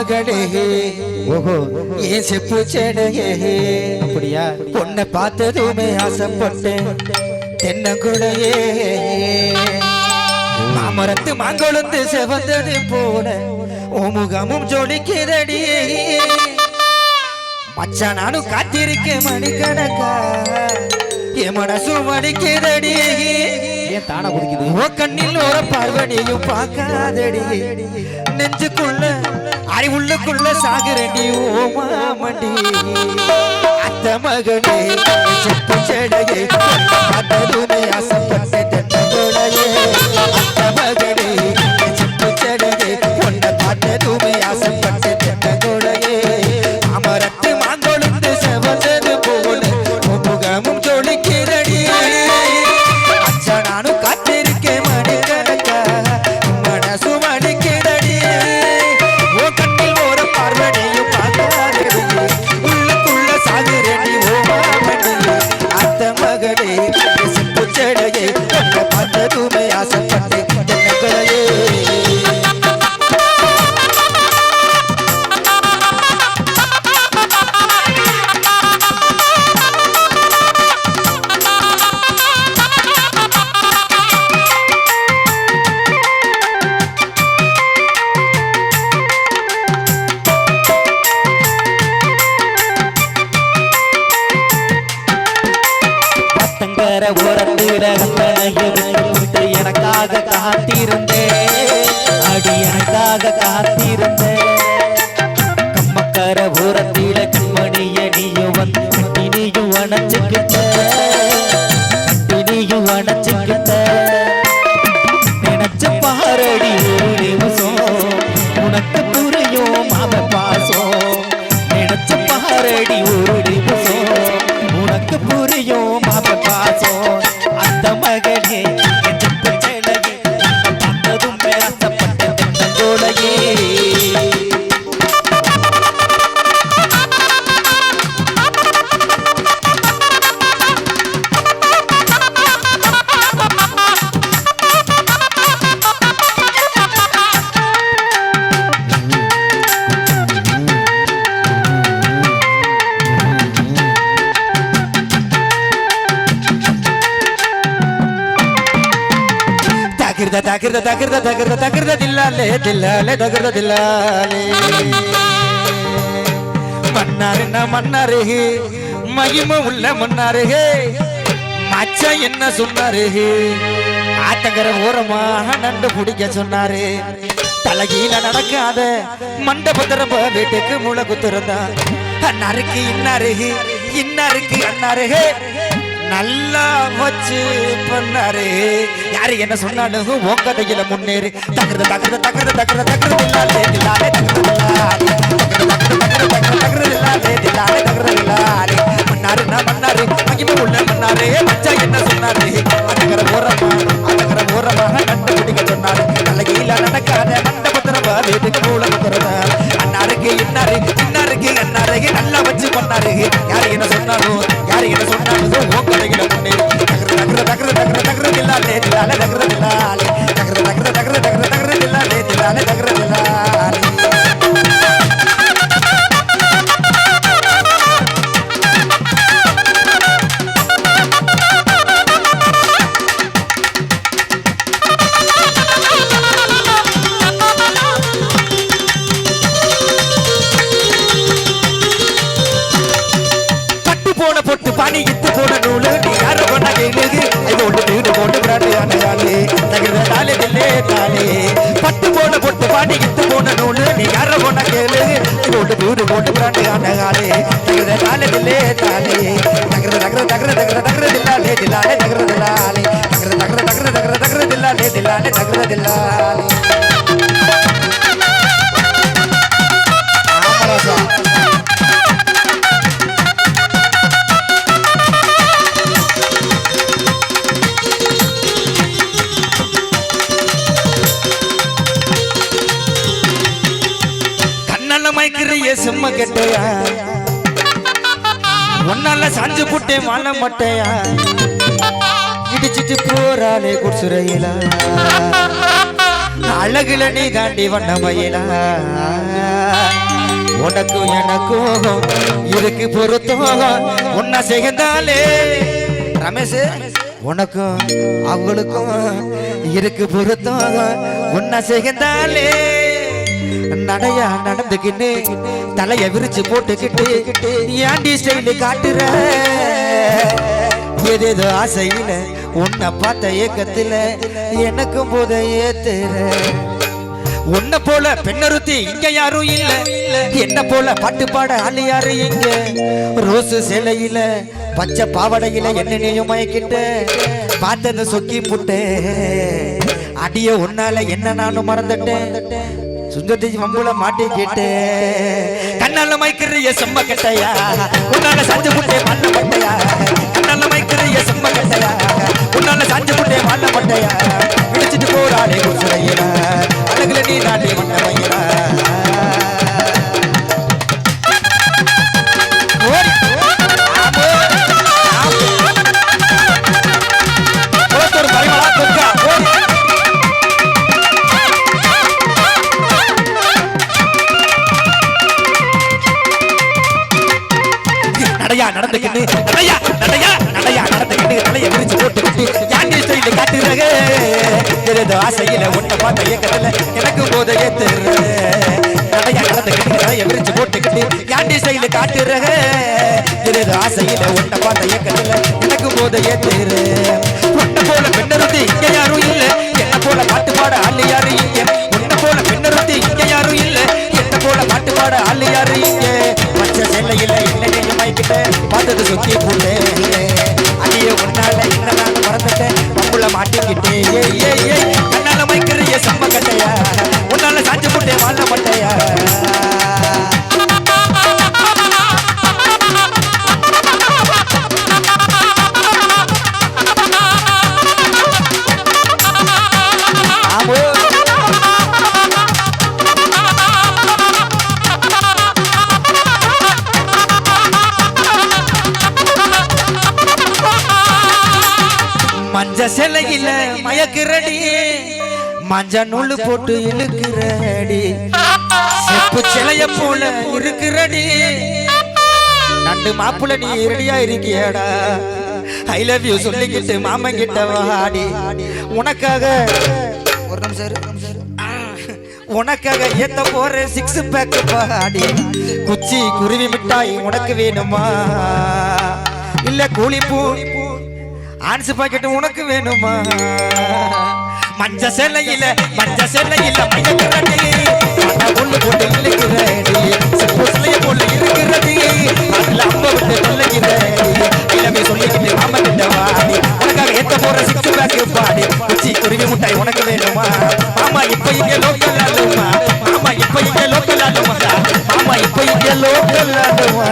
மகளே. ஓஹோ. ஏன் செப்பு செடையே. அப்படியா? பொண்ணை பார்த்ததுமே ஆசைப்பட்டேன். தென்னங்குடையே. மாமரத்து மாங்கொழுந்து செவந்தது போல உன் முகமும் ஜொலிக்கிறடியே மச்சான் நானும் காத்திருக்கேன் மணிக்கணக்கா. என் மனசும் மணிக்கிறடியே ஏன் தானா குதிக்குது? ஓ கண்ணில் ஒரு பார்வனியும் பார்க்காதடி. நெஞ்சுக்குள்ள அறிவுள்ளுக்குள்ள சாகுறடி ஓ மாமண்டி. அத்த மகனே செப்பு செடையே பார்த்ததுமே ஆசைப்பட்ட தென்னங்குடையே பத்தங்கர ஓரத்துல எனக்காக காத்திருந்தேன். அடி எனக்காக காத்திருந்தேன். கம்மக்கார ஓரத்தில கண்மணிய நீயும் வந்து கட்டினியும் அணைச்சுக்கிட்ட கட்டினியும் அணைச்சுக்கிட்ட. நினைச்ச பாரடி ஒரு நிமிஷம் உனக்கு புரியும் அவ பாசம் நினைச்ச பாரடி ஒரு தகிர்த தகிர்த தகிர்த தகிர்த தகிர்த தில்லாலே தில்லாலே தகிர்த தில்லாலே. மன்னாரு மன்னாரு மகிமை உள்ள மன்னாரு மச்சா என்ன சொன்னாரு? ஆத்தங்கர ஓரமாக நண்டு பிடிக்க சொன்னாரு. தலகீழ நடக்காத மண்டபத்திர வீட்டுக்கு முளை குத்துறதா அன்னாருக்கு இன்னாரு இன்னாருக்கு அன்னாரு. நல்லா வச்சு பண்ணாரு யாரு என்ன சொன்னாலும் உன் கதையில முன்னேறு தகுந்த தகுந்த தகுந்த தகுந்த தகர்த இல்லாலே தில்லாலே தகர்த இல்லாலே தில்லாலே தகர்த இல்லாலே மன்னாரு நான் மன்னாரு மகிமை உள்ள மன்னாரே மச்சா என்ன சொன்னாரு அதகர ஓரமா பொட்டு பனி போன நூலு நீ யார போன கேளு? இது தூரு வீடு போட்டு பிராண்டு காலே தகுந்த காலே தில்லே தாலே தகர தகர தகர தகர தகர தில்லாலே தில்லாலே தகர தில்லாலே தகர தகர தகர தகர தகர தில்லாலே தில்லாலே தகர தில்லாலே கெட்டையா ஒன்னால சாஞ்சு புட்டே வாழ மட்டையா? இடிச்சிட்டு போறாளே குடிசுரையில அழகுல நீ தாண்டி வண்ண மயிலா. உனக்கும் எனக்கும் இருக்கு பொருத்தம். உன்னை சேர்ந்தாலே ரமேஷ் உனக்கும் அவங்களுக்கும் இருக்கு பொருத்தம். உன்னை சேர்ந்தாலே நடையா நடந்துக்கிட்டு தலைய விரிச்சு போட்டுக்கிட்டு ஏண்டி ஸ்டைலு காட்டுற? ஏதேதோ ஆசையில உன்னை பார்த்த ஏக்கத்துல எனக்கும் போத ஏத்துற. உன்னை போல பெண்ணருத்தி இங்க யாரும் இல்ல. என்ன போல பாட்டு பாட ஆளு யாரு இங்க? ரோசு சிலையில பச்சை பாவடையில என்னையும் மயக்கிட்ட. பார்த்தது சொக்கி புட்டு. அடிய உன்னால என்ன நானும் மறந்துட்டேன். சுந்தரி மம்புல மாட்டிக்கிட்டு கண்ணால மைக்கிறிய செம்ம கட்டையா? உன்னால சாஞ்சு புட்டே மாட்ட பட்டையா? கண்ணால மைக்கிறிய செம்ம கட்டையா? உன்னால சாஞ்சு புட்டே மாட்ட பட்டையா? பிடிச்சிட்டு போராடே குசுரையில அழகுல ஏதோ ஆசையில உன்னை பார்த்த இயக்கத்துல எனக்கு போத தெரு நடையா நடந்துக்கிட்டு தலைய போட்டுக்கிட்டு யாண்டி ஸ்டைல காட்டுறக? எனது ஆசையில உன்னை பார்த்த இயக்கத்துல எனக்கு போத தெரு உன்னை போல பெண்ணருத்தி இங்க யாரும் இல்ல. என்ன போல பாட்டு பாட ஆளு யாரு இங்க உன்னை போல பெண்ணருத்தி இங்க யாரும் இல்ல. என்ன போல பாட்டு பாட ஆளு யாரு இங்க பச்சை செல்லையில என்னையும் மைக்கிட்ட பார்த்தது சுத்தி போட்டேன் மஞ்ச சிலையில மயக்கிறடி. மஞ்ச நூல் போட்டு இழுக்கிறடி. செப்பு சிலைய போல இருக்கிறடி. நண்டு மாப்புல நீ ரெடியா இருக்கியடா. ஐ லவ் யூ சொல்லிக்கிட்டு மாமன் கிட்ட வாடி. உனக்காக ஒரு நிமிஷம் இரு, உனக்காக ஏத்த போற சிக்ஸ் பேக் பாடி குச்சி குருவி மிட்டாய் உனக்கு வேணுமா? இல்ல கூலி பூ ஆன்சு பாக்கெட் உனக்கு வேணுமா? மஞ்ச செல்லையில மஞ்ச செல்லையில பொண்ணு போட்டு இழுக்கிறது இருக்கிறது அதுல அம்ப விட்டு சொல்லுகிறது இளமே சொல்லிக்கிட்டு மாம குருவி முட்டாய் உனக்கு வேணுமா? மாமா இப்ப இங்க லோக்கல் ஆடுமா மாமா இப்ப இங்க லோக்கல் ஆடுமா மாமா இப்ப இங்க லோக்கல் ஆடுமா